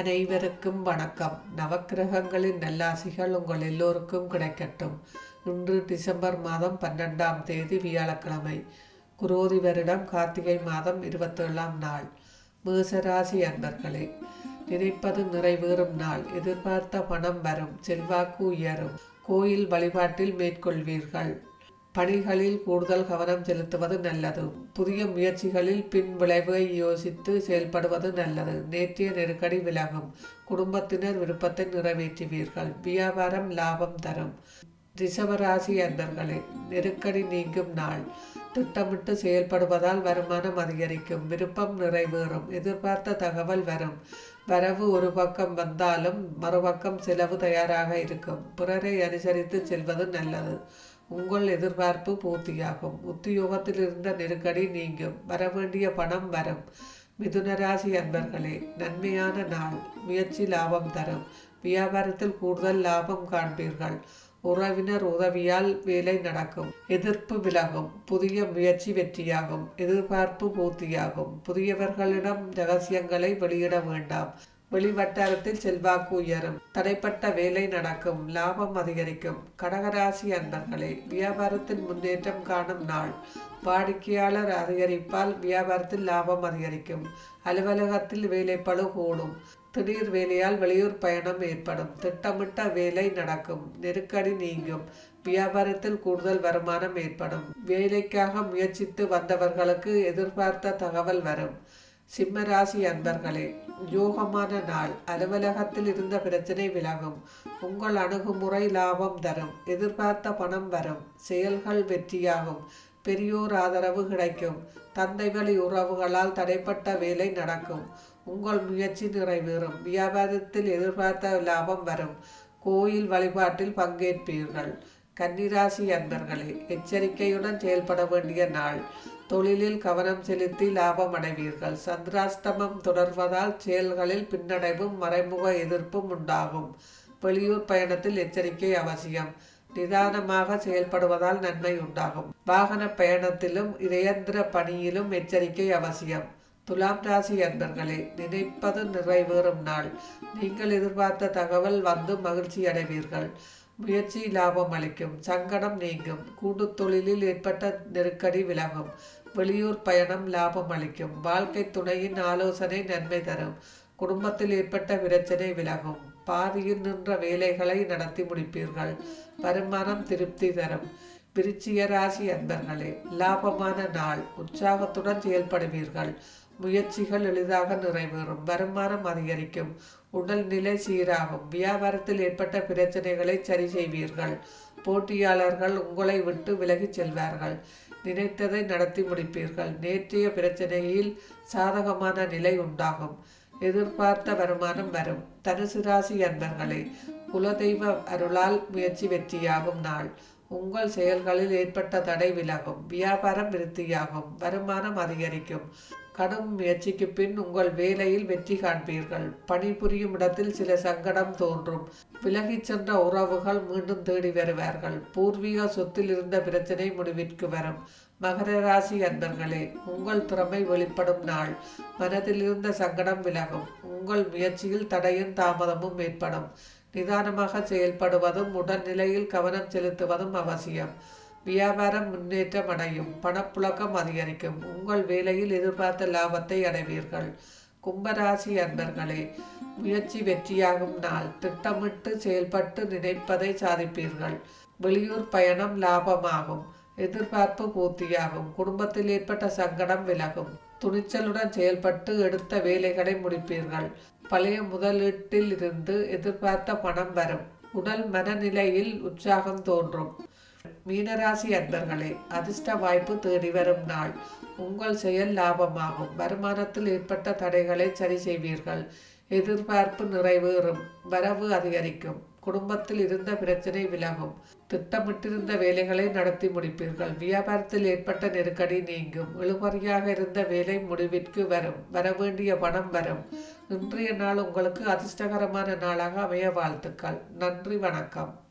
அனைவருக்கும் வணக்கம். நவக்கிரகங்களின் நல்லாசிகள் உங்கள் எல்லோருக்கும் கிடைக்கட்டும். இன்று டிசம்பர் மாதம் பன்னெண்டாம் தேதி வியாழக்கிழமை குரோதி வருடம் கார்த்திகை மாதம் இருபத்தேழாம் நாள். மேசராசி அன்பர்களே நினைப்பது நிறைவேறும் நாள். எதிர்பார்த்த பணம் வரும் செல்வாக்கு உயரும். கோயில் வழிபாட்டில் மேற்கொள்வீர்கள். பணிகளில் கூடுதல் கவனம் செலுத்துவது நல்லது. புதிய முயற்சிகளில் பின் விளைவை யோசித்து செயல்படுவது நல்லது. நேற்றைய நெருக்கடி விலகும். குடும்பத்தினர் விருப்பத்தை நிறைவேற்றுவீர்கள். வியாபாரம் லாபம் தரும். ரிஷபராசி அன்பர்களே நெருக்கடி நீங்கும் நாள். திட்டமிட்டு செயல்படுவதால் வருமானம் அதிகரிக்கும். விருப்பம் நிறைவேறும். எதிர்பார்த்த தகவல் வரும். வரவு ஒரு பக்கம் வந்தாலும் மறுபக்கம் செலவு தயாராக இருக்கும். பிறரை அனுசரித்து செல்வது நல்லது. உங்கள் எதிர்பார்ப்பு பூர்த்தியாகும். உத்தியோகத்தில் இருந்த நெருக்கடி நீங்கும். வரவேண்டிய பணம் வரும். மிதுனராசி அன்பர்களே நன்மையான நாள். முயற்சி லாபம் தரும். வியாபாரத்தில் கூடுதல் லாபம் காண்பீர்கள். உறவினர் உதவியால் வேலை நடக்கும். எதிர்ப்பு விலகும். புதிய முயற்சி வெற்றியாகும். எதிர்பார்ப்பு பூர்த்தியாகும். புதியவர்களிடம் ரகசியங்களை வெளியிட வேண்டாம். வெளிவட்டாரத்தில் செல்வாக்கு உயரும். தடைப்பட்ட வேலை நடக்கும் லாபம் அதிகரிக்கும். கடகராசி அன்பர்களே வியாபாரத்தில் முன்னேற்றம் காணும் நாள். வாடிக்கையாளர் அதிகரிப்பால் வியாபாரத்தில் லாபம் அதிகரிக்கும். அலுவலகத்தில் வேலைப்பளு கூடும். திடீர் வேலையால் வெளியூர் பயணம் ஏற்படும். திட்டமிட்ட வேலை நடக்கும். நெருக்கடி நீங்கும். வியாபாரத்தில் கூடுதல் வருமானம் ஏற்படும். வேலைக்காக முயற்சித்து வந்தவர்களுக்கு எதிர்பார்த்த தகவல் வரும். சிம்மராசி அன்பர்களே யோகமான நாள். அலுவலகத்தில் இருந்த பிரச்சனை விலகும். உங்கள் அணுகுமுறை லாபம் தரும். எதிர்பார்த்த பணம் வரும். செயல்கள் வெற்றியாகும். பெரியோர் ஆதரவு கிடைக்கும். தந்தை வழி உறவுகளால் தடைப்பட்ட வேலை நடக்கும். உங்கள் முயற்சி நிறைவேறும். வியாபாரத்தில் எதிர்பார்த்த லாபம் வரும். கோயில் வழிபாட்டில் பங்கேற்பீர்கள். கன்னிராசி அன்பர்களே எச்சரிக்கையுடன் செயல்பட வேண்டிய நாள். தொழிலில் கவனம் செலுத்தி லாபம் அடைவீர்கள். சந்திராஷ்டமம் தொடர்வதால் செயல்களில் பின்னடைவும் மறைமுக எதிர்ப்பும் உண்டாகும். வெளியூர் பயணத்தில் எச்சரிக்கை அவசியம். நிதானமாக செயல்படுவதால் நன்மை உண்டாகும். வாகன பயணத்திலும் இடையந்திர பணியிலும் எச்சரிக்கை அவசியம். துலாம் ராசி அன்பர்களே நினைப்பது நிறைவேறும் நாள். நீங்கள் எதிர்பார்த்த தகவல் வந்து மகிழ்ச்சி அடைவீர்கள் முயற்சி லாபம் அளிக்கும். சங்கடம் நீங்கும். கூட்டு தொழிலில் ஏற்பட்ட நெருக்கடி விலகும். வெளியூர் பயணம் லாபம் அளிக்கும். வாழ்க்கை துணையின் ஆலோசனை நன்மை தரும். குடும்பத்தில் ஏற்பட்ட பிரச்சனை விலகும். பாதியில் நின்ற வேலைகளை நடத்தி முடிப்பீர்கள். வருமானம் திருப்தி தரும். விருச்சிய ராசி அன்பர்களே லாபமான நாள். உற்சாகத்துடன் செயல்படுவீர்கள். முயற்சிகள் எளிதாக நிறைவேறும். வருமானம் அதிகரிக்கும். உடல்நிலை சீராகும். வியாபாரத்தில் ஏற்பட்ட பிரச்சனைகளை சரி செய்வீர்கள். போட்டியாளர்கள் உங்களை விட்டு விலகிச் செல்வார்கள். நினைத்ததை நடத்தி முடிப்பீர்கள். நேற்றைய பிரச்சனையில் சாதகமான நிலை உண்டாகும். எதிர்பார்த்த வருமானம் வரும். தனுசு ராசி அன்பர்களே குலதெய்வ அருளால் முயற்சி வெற்றியாகும் நாள். உங்கள் செயல்களில் ஏற்பட்ட தடை விலகும். வியாபாரம் விருத்தியாகும். வருமானம் அதிகரிக்கும். கடும் முயற்சிக்கு பின் உங்கள் வேலையில் வெற்றி காண்பீர்கள். பணிபுரியும் இடத்தில் சில சங்கடம் தோன்றும். விலகிச் சென்ற உறவுகள் மீண்டும் தேடி வருவார்கள். பூர்வீக சொத்தில் இருந்த பிரச்சனை முடிவிற்கு வரும். மகர ராசி அன்பர்களே உங்கள் திறமை வெளிப்படும் நாள். மனதில் இருந்த சங்கடம் விலகும். உங்கள் முயற்சியில் தடையும் தாமதமும் ஏற்படும். நிதானமாக செயல்படுவதும் உடல்நிலையில் கவனம் செலுத்துவதும் அவசியம். வியாபாரம் முன்னேற்றம் அடையும் பணப்புழக்கம் அதிகரிக்கும். உங்கள் வேலையில் எதிர்பார்த்த லாபத்தை அடைவீர்கள். கும்பராசி அன்பர்களே முயற்சி வெற்றியாகும் நாள். திட்டமிட்டு செயல்பட்டு நினைப்பதை சாதிப்பீர்கள். வெளியூர் பயணம் லாபமாகும். எதிர்பார்ப்பு பூர்த்தியாகும். குடும்பத்தில் ஏற்பட்ட சங்கடம் விலகும். துணிச்சலுடன் செயல்பட்டு எடுத்த வேலைகளை முடிப்பீர்கள். பழைய முதலீட்டில் இருந்து எதிர்பார்த்த பணம் வரும். உடல் மனநிலையில் உற்சாகம் தோன்றும். மீனராசி அன்பர்களே அதிர்ஷ்ட வாய்ப்பு தேடி வரும் நாள். உங்கள் செயல் லாபமாகும். வருமானத்தில் ஏற்பட்ட தடைகளை சரி செய்வீர்கள். எதிர்பார்ப்பு நிறைவேறும். வரவு அதிகரிக்கும். குடும்பத்தில் இருந்த பிரச்சனை விலகும். திட்டமிட்டிருந்த வேலைகளை நடத்தி முடிப்பீர்கள். வியாபாரத்தில் ஏற்பட்ட நெருக்கடி நீங்கும். இழுபறியாக இருந்த வேலை முடிவிற்கு வரும். வரவேண்டிய பணம் வரும். இன்றைய நாள் உங்களுக்கு அதிர்ஷ்டகரமான நாளாக அமைய வாழ்த்துக்கள். நன்றி வணக்கம்.